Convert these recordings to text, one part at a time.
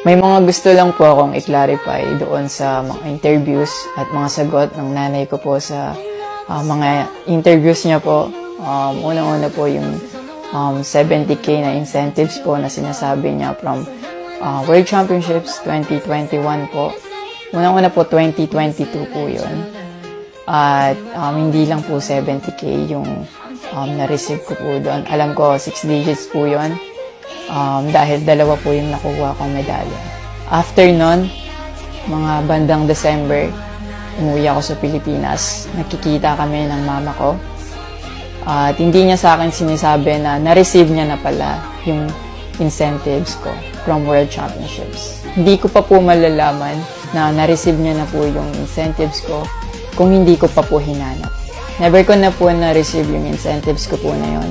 May mga gusto lang po akong i-clarify doon sa mga interviews at mga sagot ng nanay ko po sa ah, mga interviews niya po. Um, Unang-una po yung um, 70k na incentives po na sinasabi niya from ah, World Championships 2021 po. Unang-una po 2022 po yun. At um, hindi lang po 70k yung um, na-receive ko po doon. Alam ko 6 digits po yun um, dahil dalawa po yung nakuha kong medalya. After nun, mga bandang December, umuwi ako sa Pilipinas. Nakikita kami ng mama ko. At hindi niya sa akin sinisabi na na-receive niya na pala yung incentives ko from World Championships. Hindi ko pa po malalaman na na-receive niya na po yung incentives ko kung hindi ko pa po hinanap. Never ko na po na-receive yung incentives ko po na yun.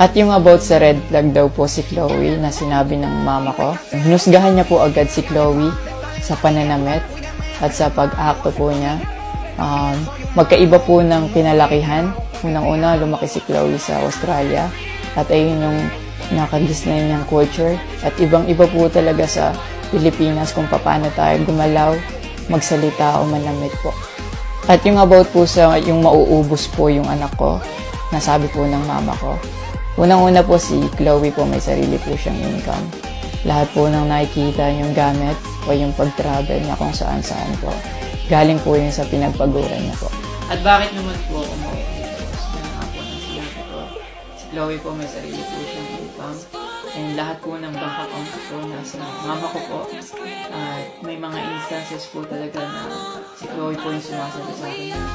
At yung about sa red flag daw po si Chloe na sinabi ng mama ko, hinusgahan niya po agad si Chloe sa pananamit at sa pag-acto po niya. Um, magkaiba po ng pinalakihan. Unang-una, lumaki si Chloe sa Australia at ayun yung nakadisnay niyang culture. At ibang-iba po talaga sa Pilipinas kung paano tayo gumalaw, magsalita o manamit po. At yung about po sa yung mauubos po yung anak ko, nasabi po ng mama ko. Unang-una po si Chloe po may sarili po siyang income. Lahat po ng nakikita yung gamit o yung pag-travel niya kung saan-saan po. Galing po yun sa pinagpaguran niya po. At bakit naman po mauubos? Yan nga po ang sinabi ko. Si Chloe po may sarili po siyang income. And lahat po ng bank account po nasa mama ko po. At may mga instances po talaga na si Chloe po yung sumasabi sa akin.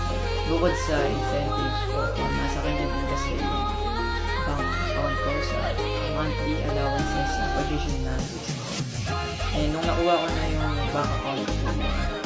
Bukod sa incentives po, um, nasa kanya din kasi yung bank account ko sa monthly allowances na position na And nung nakuha ko na yung bank account ko,